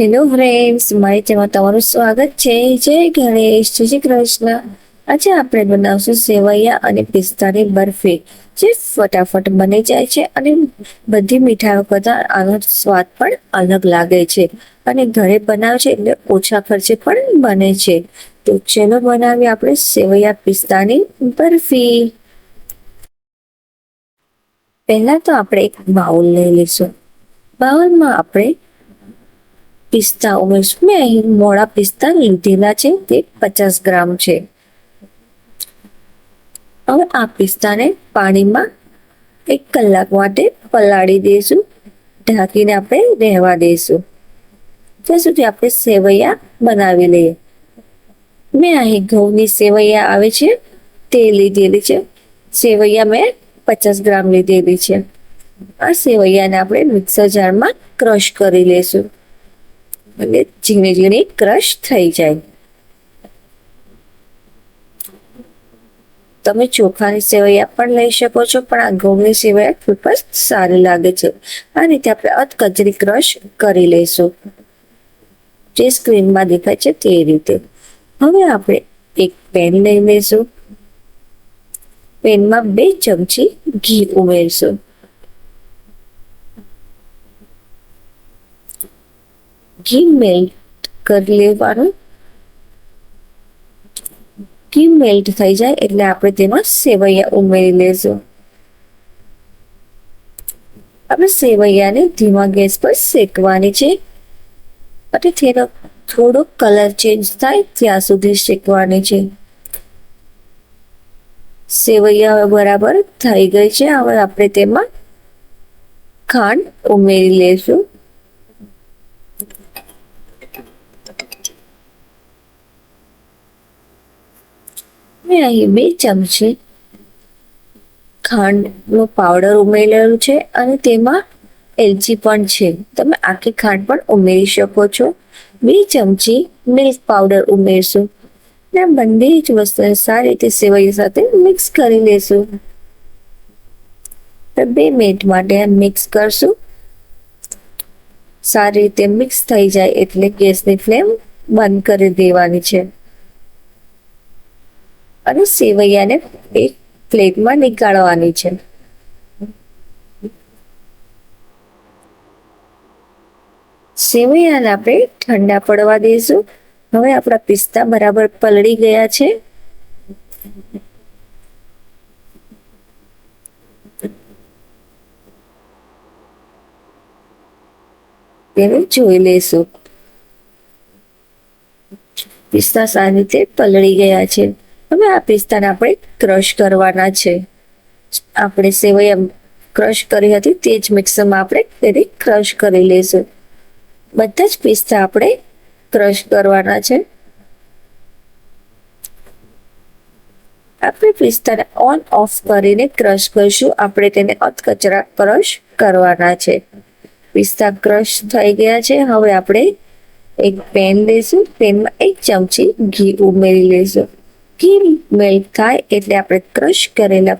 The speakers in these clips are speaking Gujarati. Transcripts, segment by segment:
હેલો ફ્રેન્ડ્સ મારી ચેનલમાં તમારું સ્વાગત છે. જય ગણેશ, જય શ્રી કૃષ્ણ. આજે આપણે બનાવશું સેવૈયા અને પિસ્તાની બરફી. જે ફટાફટ બની જાય છે અને બધી મીઠાઈઓ કરતાં આનો સ્વાદ પણ અલગ લાગે છે. અને ઘરે બનાવે છે એટલે ઓછા ખર્ચે પણ બને છે. તો ચેલો બનાવીએ આપણે સેવૈયા પિસ્તાની બરફી. પહેલા તો આપણે એક બાઉલ લઈ લઈશું. બાઉલમાં આપણે પિસ્તા ઉમેરશું મેં અહીં મોડા પિસ્તા લીધેલા છે, તે પચાસ ગ્રામ છે. હવે આ પિસ્તાને પાણીમાં એક કલાક માટે પલાળી દઈશું, ઢાંકીને આપણે રહેવા દઈશું. ત્યાં સુધી આપણે સેવૈયા બનાવી લઈએ. મેં અહીં ઘઉંની સેવૈયા આવે છે, તે લીધેલી છે. સેવૈયા મેં પચાસ ગ્રામ લીધેલી છે. આ સેવૈયાને આપણે મિક્સર જારમાં ક્રશ કરી લઈશું. એટલે ઝીણી ઝીણી ક્રશ થઈ જાય. તમે ચોખાની સેવૈયા પણ લઈ શકો છો, પણ આ ઘઉંની સેવૈયા ખૂબ જ સારી લાગે છે. આ રીતે આપણે અધકચરી ક્રશ કરી લઈશું. જે સ્ક્રીનમાં દેખાય છે તે રીતે. હવે આપણે એક પેન લઈ લઈશું. પેનમાં બે ચમચી ઘી ઉમેરશું. ઘી મેલ્ટ કરી લેવાનું. ઘી મેલ્ટ થઈ જાય એટલે આપણે તેમાં સેવૈયા ઉમેરી લેશું. આપણે સેવૈયાને ધીમા ગેસ પર શેકવાની છે. અને તેનો થોડો કલર ચેન્જ થાય ત્યાં સુધી શેકવાની છે. સેવૈયા બરાબર થઈ ગઈ છે. હવે આપણે તેમાં ખાંડ ઉમેરી લેશું. મેં અહીં બે ચમચી ખાંડનો પાવડર ઉમેરેલું છે અને તેમાં એલચી પણ છે. તમે આખી ખાંડ પણ ઉમેરી શકો છો. બે ચમચી મિલ્ક પાવડર ઉમેરશું. ને બંને જ વસ્તુને સારી રીતે સેવૈયા સાથે મિક્સ કરી લેશું. બે મિનિટ માટે મિક્સ કરશું. સારી રીતે મિક્સ થઈ જાય એટલે ગેસની ફ્લેમ બંધ કરી દેવાની છે. અને સેવૈયાને એક પ્લેટમાં નીકાળવાની છે. સેવૈયાને આપણે ઠંડા પડવા દઈશું. હવે આપણા પિસ્તા બરાબર પલળી ગયા છે. તેને જોઈ લેશું પિસ્તા સારી રીતે પલળી ગયા છે. હવે આ પિસ્તાને આપણે ક્રશ કરવાના છે. આપણે સેવૈયા ક્રશ કરી હતી તે જ મિક્સરમાં આપણે તેને ક્રશ કરી લઈશું. બધા જ પિસ્તા આપણે ક્રશ કરવાના છે. આપણે પિસ્તાને ઓન ઓફ કરીને ક્રશ કરીશું. આપણે તેને અધકચરા ક્રશ કરવાના છે. પિસ્તા ક્રશ થઈ ગયા છે. હવે આપણે એક પેન લઈશું. પેનમાં એક ચમચી ઘી ઉમેરી લઈશું. ઘી મેલ્ટ થાય એટલે આપણે ક્રશ કરેલા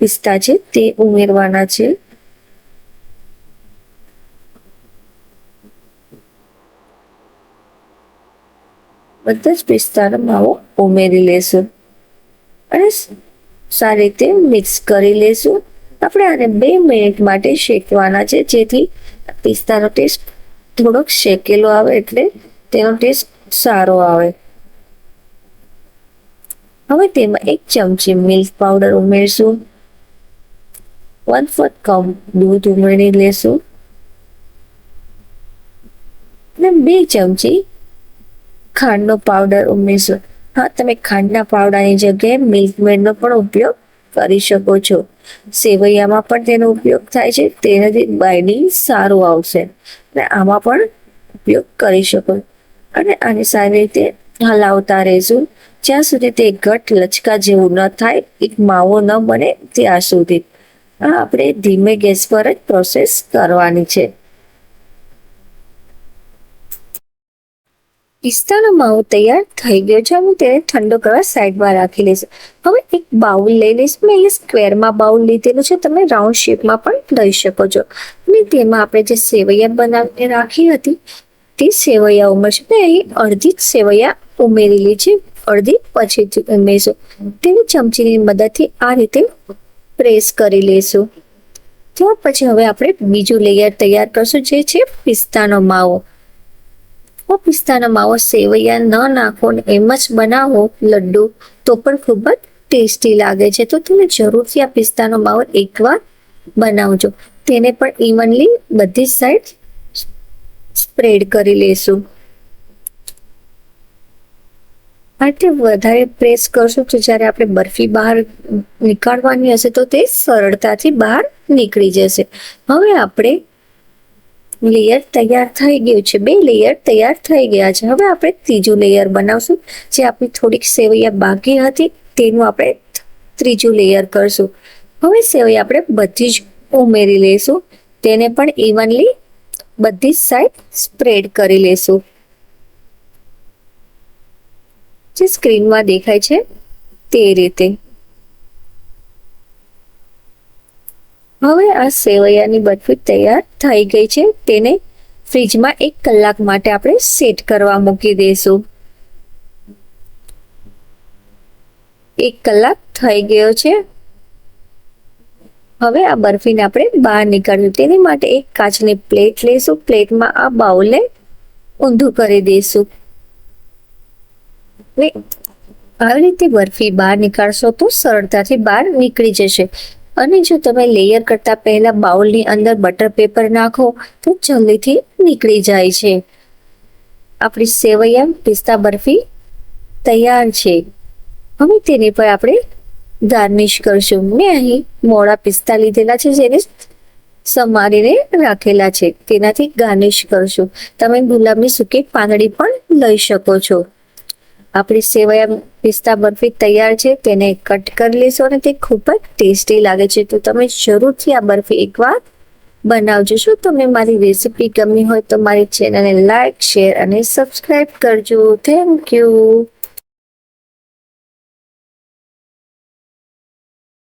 પિસ્તા છે તે ઉમેરવાના છે. બધા જ પિસ્તાનો માવો ઉમેરી લેશું. અને સારી રીતે મિક્સ કરી લેશું. આપણે આને બે મિનિટ માટે શેકવાના છે, જેથી પિસ્તાનો ટેસ્ટ થોડોક શેકેલો આવે એટલે તેનો ટેસ્ટ સારો આવે. હવે તેમાં એક ચમચી મિલ્ક પાવડર ઉમેરશું. વન ફોર્થ કપ દૂધ ઉમેરી લેશું. અને બે ચમચી ખાંડનો પાવડર ઉમેરશું. હા, તમે ખાંડના પાવડરની જગ્યાએ મિલ્ક મેડનો પણ ઉપયોગ કરી શકો છો. સેવૈયામાં પણ તેનો ઉપયોગ થાય છે. તેનાથી બાઇડિંગ સારું આવશે. અને આમાં પણ ઉપયોગ કરી શકો. અને આને સારી રીતે હલાવતા રહેશું. જ્યાં સુધી તે ઘટ લચકા જેવું ન થાય, એક માવો ન બને ત્યાં સુધી. આ આપણે ધીમે ગેસ પર જ પ્રોસેસ કરવાની છે. પિસ્તાનો માવો તૈયાર થઈ ગયો છે. હું તેને ઠંડો કરવા સાઈડમાં રાખી લઈશ. હવે એક બાઉલ લઈ લઈશ. મેં અહીંયા સ્ક્વેરમાં બાઉલ લીધેલું છે. તમે રાઉન્ડ શેપમાં પણ લઈ શકો છો. અને તેમાં આપણે જે સેવૈયા બનાવીને રાખી હતી, તે સેવૈયા ઉમેરશું. ને અહીં અડધી જ સેવૈયા ઉમેરેલી છે. અડધી પછી ઉમેરશું તેને ચમચીની મદદથી આ રીતે પ્રેસ કરી લેશું. ત્યાર પછી હવે આપણે બીજું લેયર તૈયાર કરશું, જે છે પિસ્તાનો માવો. હું પિસ્તાનો માવો સેવૈયા ન નાખો ને એમ જ બનાવો લડ્ડુ. તો પણ ખૂબ જ ટેસ્ટી લાગે છે. તો તમે જરૂરથી આ પિસ્તાનો માવો એકવાર બનાવજો. તેને પણ ઇવનલી બધી સાઈડ સ્પ્રેડ કરી લેશું. રીતે વધારે પ્રેસ કરશું તો જ્યારે આપણે બરફી બહાર નીકાળવાની હશે તો તે સરળતાથી બહાર નીકળી જશે. હવે આપણે લેયર તૈયાર થઈ ગયું છે. બે લેયર તૈયાર થઈ ગયા છે. હવે આપણે ત્રીજું લેયર બનાવશું. જે આપણી થોડીક સેવૈયા બાકી હતી તેનું આપણે ત્રીજું લેયર કરશું. હવે સેવૈયા આપણે બધી જ ઉમેરી લઈશું તેને પણ ઇવનલી બધી સાઈડ સ્પ્રેડ કરી લેશું. જે સ્ક્રીનમાં દેખાય છે તે રીતે. હવે આ સેવૈયાની બરફી તૈયાર થઈ ગઈ છે. તેને ફ્રીજમાં એક કલાક માટે આપણે સેટ કરવા મૂકી દઈશું. એક કલાક થઈ ગયો છે. હવે આ બરફીને આપણે બહાર નીકાળ્યું તેની માટે એક કાચની પ્લેટ લઈશું. પ્લેટમાં આ બાઉલને ઊંધું કરી દઈશું. ને આવી રીતે બરફી બહાર નીકાળશો તો સરળતાથી બહાર નીકળી જશે. અને જો તમે લેયર કરતા પહેલા બાઉલની અંદર બટર પેપર નાખો, તો જલ્દીથી નીકળી જાય છે. આપણી સેવૈયા પિસ્તા બરફી તૈયાર છે. હવે તેની પર આપણે ગાર્નિશ કરશું. મેં અહીં મોડા પિસ્તા લીધેલા છે, જેને સમારીને રાખેલા છે. તેનાથી ગાર્નિશ કરશું. તમે ગુલાબની સૂકી પાંદડી પણ લઈ શકો છો. આપણી સેવૈયા પિસ્તા બરફી તૈયાર છે તેને કટ કરી લેશો અને તે ખૂબ જ ટેસ્ટી લાગે છે. તો તમે જરૂરથી આ બરફી એકવાર બનાવજો. શું તમને મારી રેસીપી ગમી હોય તો મારી ચેનલને લાઈક, શેર અને સબસ્ક્રાઈબ કરજો. Thank you.